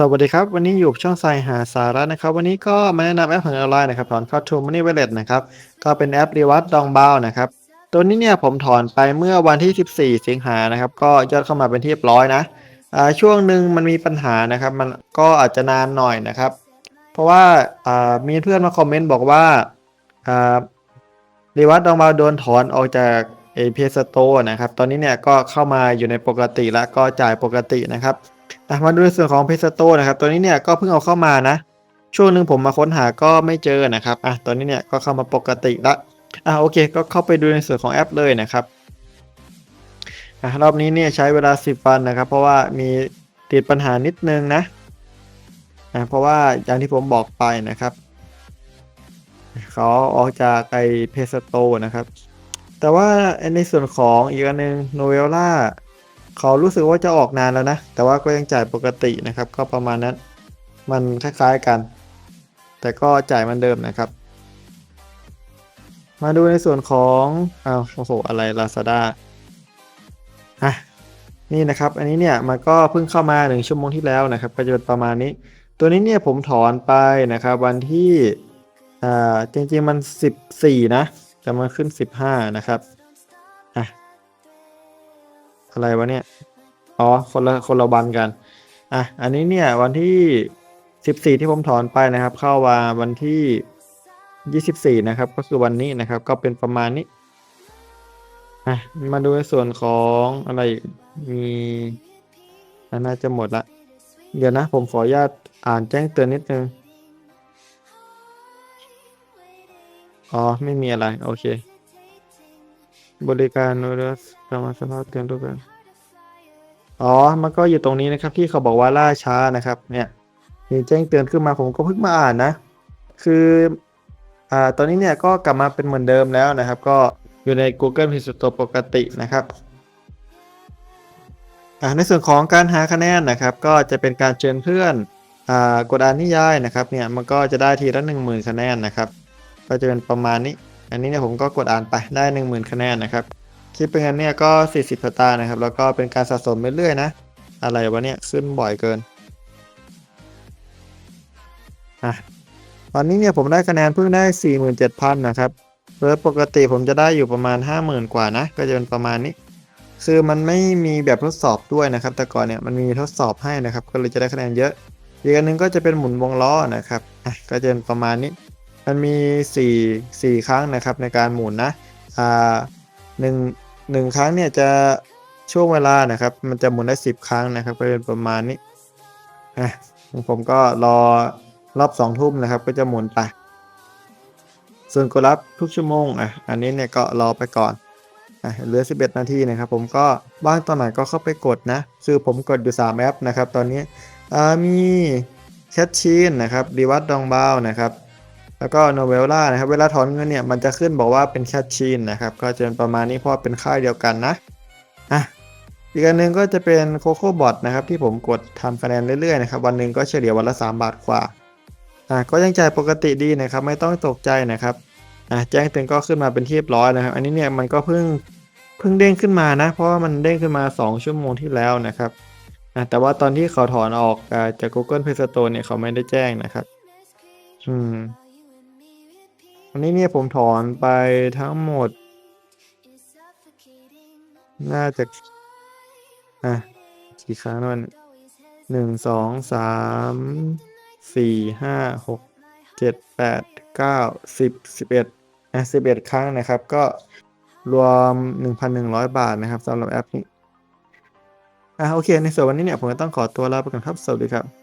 สวัสดีครับ วันนี้อยู่ช่องสายหาสาระนะครับ วันนี้ก็มาแนะนำแอปของออนไลน์นะครับถอนเข้า True Money Wallet นะครับก็เป็นแอปรีวัดดองบานะครับ ตัวนี้เนี่ยผมถอนไปเมื่อวันที่ 14 สิงหานะครับ ก็ยอดเข้ามาเป็นที่เรียบร้อยนะอ่าช่วงหนึ่งมันมีปัญหานะครับ มันก็อาจจะนานหน่อยนะครับ เพราะว่าอ่ามีเพื่อนมาคอมเมนต์บอกว่าอ่ารีวัดดองบาโดนถอนออกจากเอพีสโตนะครับ ตอนนี้เนี่ยก็เข้ามาอยู่ในปกติแล้วก็จ่ายปกตินะครับ อะมาดูในส่วนของเพสโตนะครับ ตัวนี้เนี่ยก็เพิ่งเอาเข้ามานะ ช่วงหนึ่งผมมาค้นหาก็ไม่เจอนะครับอะตัวนี้เนี่ยก็เข้ามาปกติละอะโอเค ก็เข้าไปดูในส่วนของแอปเลยนะครับอะรอบนี้เนี่ยใช้เวลา 10 วันนะครับ เพราะว่ามีติดปัญหานิดนึงนะอะเพราะว่าอย่างที่ผมบอกไปนะครับเขาออกจากไอเพสโตนะครับ แต่ว่าในส่วนของอีกอันหนึงโนเวล่า เขารู้สึกว่าจะออกนานแล้วนะ แต่ว่าก็ยังจ่ายปกตินะครับ ก็ประมาณนั้น มันคล้ายๆกัน แต่ก็จ่ายมันเดิมนะครับ มาดูในส่วนของอ้าวโอ้โหอะไร Lazada อะนี่นะครับ อันนี้เนี่ยมันก็เพิ่งเข้ามาหนึ่งชั่วโมงที่แล้วนะครับ ก็จะเป็นประมาณนี้ ตัวนี้เนี่ยผมถอนไปนะครับ วันที่อ่าจริงๆมัน 14 นะ แต่มันขึ้น 15 นะครับ อะไรวะเนี่ย อ๋อ คนละคนละวันกัน อะ อันนี้เนี่ยวันที่ 14 ที่ผมถอนไปนะครับ เข้ามาวันที่ 24 นะครับ ก็คือวันนี้นะครับ ก็เป็นประมาณนี้ อะ มาดูในส่วนของอะไร มีน่าจะหมดละ เดี๋ยวนะ ผมขออนุญาตอ่านแจ้งเตือนนิดนึง อ๋อ ไม่มีอะไร โอเค บริการโนเดสกรรมสภาพเตือนรูปแบบอ๋อ มันก็อยู่ตรงนี้นะครับ ที่เขาบอกว่าล่าช้านะครับ เนี่ยมีแจ้งเตือนขึ้นมาผมก็เพิ่งมาอ่านนะ คืออ่าตอนนี้เนี่ยก็กลับมาเป็นเหมือนเดิมแล้วนะครับ ก็อยู่ใน Google Play Store ปกตินะครับอ่าในส่วนของการหาคะแนนนะครับ ก็จะเป็นการเชิญเพื่อนอ่ากดอ่านนิยายนะครับ เนี่ยมันก็จะได้ทีละ10,000คะแนนนะครับ ก็จะเป็นประมาณนี้ อันนี้เนี่ยผมก็กดอ่านไปได้ 10,000 คะแนนนะครับคิดเป็นเงินเนี่ยก็ 40สตางค์นะครับ แล้วก็เป็นการสะสมไปเรื่อยๆนะ อะไรวะเนี่ยขึ้นบ่อยเกินอะตอนนี้เนี่ยผมได้คะแนนเพิ่งได้ 47,000 นะครับโดยปกติผมจะได้อยู่ประมาณ 50,000 กว่านะ ก็จะเป็นประมาณนี้ คือมันไม่มีแบบทดสอบด้วยนะครับ แต่ก่อนเนี่ยมันมีทดสอบให้นะครับ ก็เลยจะได้คะแนนเยอะ อีกอันนึงก็จะเป็นหมุนวงล้อนะครับอะก็จะเป็นประมาณนี้ มันมี4 4ครั้งนะครับในการหมุนนะอ่าหนึ่งหนึ่งครั้งเนี่ยจะช่วงเวลานะครับ มันจะหมุนได้ 10 ครั้งนะครับ ก็เป็นประมาณนี้อะผมก็รอรอบ2ทุ่มนะครับ ก็จะหมุนไป ส่วนกดรับทุกชั่วโมงอะอันนี้เนี่ยก็รอไปก่อนอะเหลือ 11 นาทีนะครับ ผมก็ว่างตอนไหนก็เข้าไปกดนะ คือผมกดอยู่ 3 แอปนะครับ ตอนนี้อ่ามีแคชชีนนะครับดีวัตดองบานะครับ แล้วก็โนเวล่านะครับ เวลาถอนเงินเนี่ยมันจะขึ้นบอกว่าเป็นแคชชีนนะครับ ก็จะเป็นประมาณนี้เพราะเป็นค่ายเดียวกันนะอะอีกอันหนึ่งก็จะเป็นโคโค่บอทนะครับ ที่ผมกดทำคะแนนเรื่อยๆนะครับวันหนึ่งก็เฉลี่ยวันละ 3 บาทกว่าอะก็ยังจ่ายปกติดีนะครับ ไม่ต้องตกใจนะครับอะแจ้งเตือนก็ขึ้นมาเป็นที่เรียบร้อยนะครับ อันนี้เนี่ยมันก็เพิ่งเพิ่งเด้งขึ้นมานะ เพราะว่ามันเด้งขึ้นมา 2 ชั่วโมงที่แล้วนะครับอะแต่ว่าตอนที่เขาถอนออกจาก Google Play Store เนี่ยเขาไม่ได้แจ้งนะครับ อืม นนี้เนี่ยผมถอนไปทั้งหมด น่าจะ อะกี่ครั้งนะมันหนึ่งสองสามสี่ห้าหกเจ็ดแปดเก้าสิบสิบเอ็ดอะสิบเอ็ดครั้งนะครับ ก็รวมหนึ่งพันหนึ่งร้อยบาทนะครับสำหรับแอปนี้อะโอเค ในส่วนวันนี้เนี่ยผมต้องขอตัวลาไปก่อนครับ สวัสดีครับ